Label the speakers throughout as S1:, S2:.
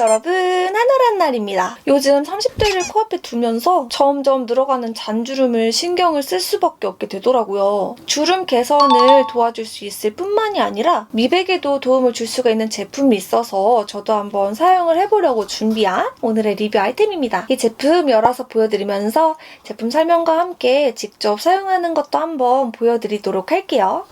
S1: 여러분, 하늘한 날입니다. 요즘 30대를 코앞에 두면서 점점 늘어가는 잔주름을 신경을 쓸 수밖에 없게 되더라고요. 주름 개선을 도와줄 수 있을 뿐만이 아니라 미백에도 도움을 줄 수가 있는 제품이 있어서 저도 한번 사용을 해보려고 준비한 오늘의 리뷰 아이템입니다. 이 제품 열어서 보여드리면서 제품 설명과 함께 직접 사용하는 것도 한번 보여드리도록 할게요.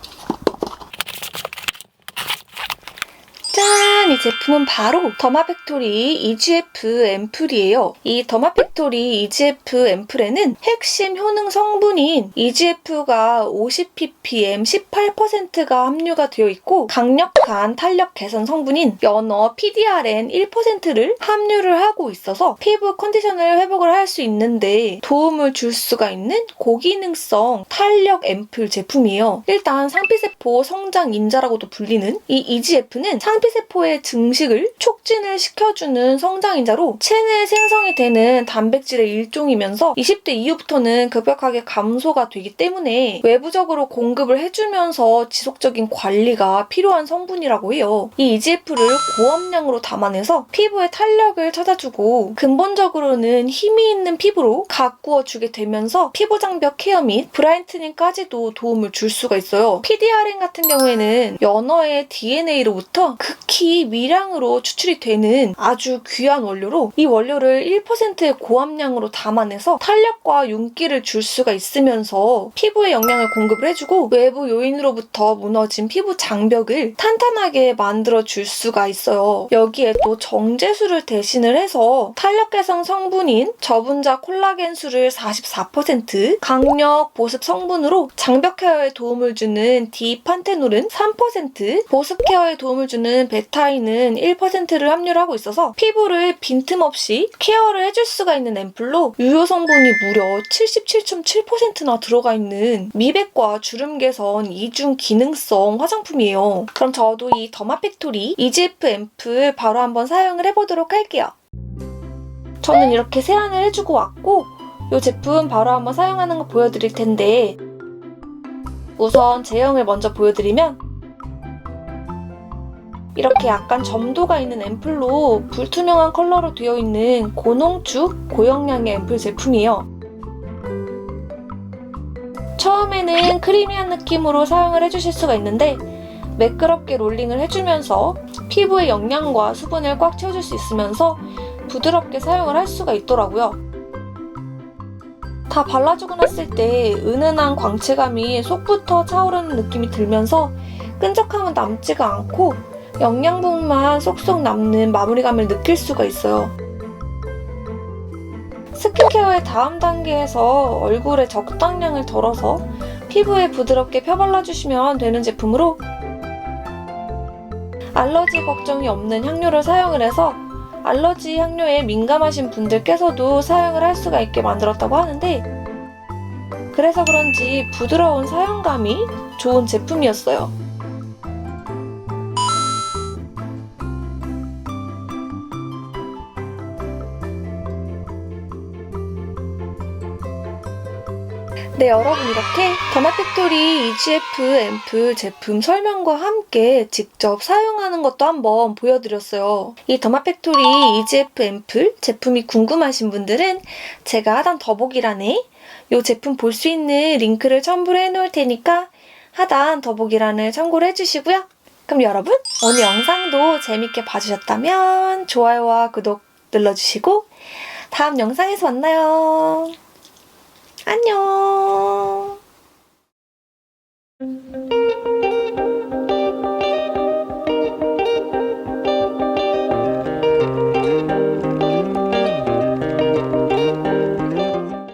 S1: 이 제품은 바로 더마팩토리 EGF 앰플이에요. 이 더마팩토리 EGF 앰플에는 핵심 효능 성분인 EGF가 50ppm 18%가 함유가 되어 있고 강력한 탄력 개선 성분인 연어 PDRN 1%를 함유를 하고 있어서 피부 컨디션을 회복을 할 수 있는데 도움을 줄 수가 있는 고기능성 탄력 앰플 제품이에요. 일단 상피세포 성장 인자라고도 불리는 이 EGF는 상피세포의 증식을 촉진을 시켜주는 성장인자로 체내에 생성이 되는 단백질의 일종이면서 20대 이후부터는 급격하게 감소가 되기 때문에 외부적으로 공급을 해주면서 지속적인 관리가 필요한 성분이라고 해요. 이 EGF를 고함량으로 담아내서 피부의 탄력을 찾아주고 근본적으로는 힘이 있는 피부로 가꾸어 주게 되면서 피부 장벽 케어 및 브라이트닝까지도 도움을 줄 수가 있어요. PDRN 같은 경우에는 연어의 DNA로부터 극히 미량으로 추출이 되는 아주 귀한 원료로 이 원료를 1%의 고함량으로 담아내서 탄력과 윤기를 줄 수가 있으면서 피부에 영양을 공급을 해주고 외부 요인으로부터 무너진 피부 장벽을 탄탄하게 만들어 줄 수가 있어요. 여기에 또 정제수를 대신을 해서 탄력 개선 성분인 저분자 콜라겐수를 44%, 강력 보습 성분으로 장벽 케어에 도움을 주는 디판테놀은 3%, 보습 케어에 도움을 주는 베타인 은 1%를 함유를 하고 있어서 피부를 빈틈없이 케어를 해줄 수가 있는 앰플로 유효 성분이 무려 77.7%나 들어가 있는 미백과 주름 개선 이중 기능성 화장품이에요. 그럼 저도 이 더마팩토리 EGF 앰플 바로 한번 사용을 해보도록 할게요. 저는 이렇게 세안을 해주고 왔고 이 제품 바로 한번 사용하는 거 보여드릴 텐데 우선 제형을 먼저 보여드리면 이렇게 약간 점도가 있는 앰플로 불투명한 컬러로 되어 있는 고농축 고영양의 앰플 제품이에요. 처음에는 크리미한 느낌으로 사용을 해주실 수가 있는데 매끄럽게 롤링을 해주면서 피부의 영양과 수분을 꽉 채워줄 수 있으면서 부드럽게 사용을 할 수가 있더라고요. 다 발라주고 났을 때 은은한 광채감이 속부터 차오르는 느낌이 들면서 끈적함은 남지가 않고 영양분만 쏙쏙 남는 마무리감을 느낄 수가 있어요. 스킨케어의 다음 단계에서 얼굴에 적당량을 덜어서 피부에 부드럽게 펴발라주시면 되는 제품으로 알러지 걱정이 없는 향료를 사용을 해서 알러지 향료에 민감하신 분들께서도 사용을 할 수가 있게 만들었다고 하는데 그래서 그런지 부드러운 사용감이 좋은 제품이었어요. 네, 여러분 이렇게 더마팩토리 EGF 앰플 제품 설명과 함께 직접 사용하는 것도 한번 보여드렸어요. 이 더마팩토리 EGF 앰플 제품이 궁금하신 분들은 제가 하단 더보기란에 이 제품 볼 수 있는 링크를 첨부를 해놓을 테니까 하단 더보기란을 참고를 해주시고요. 그럼 여러분 오늘 영상도 재밌게 봐주셨다면 좋아요와 구독 눌러주시고 다음 영상에서 만나요. 안녕.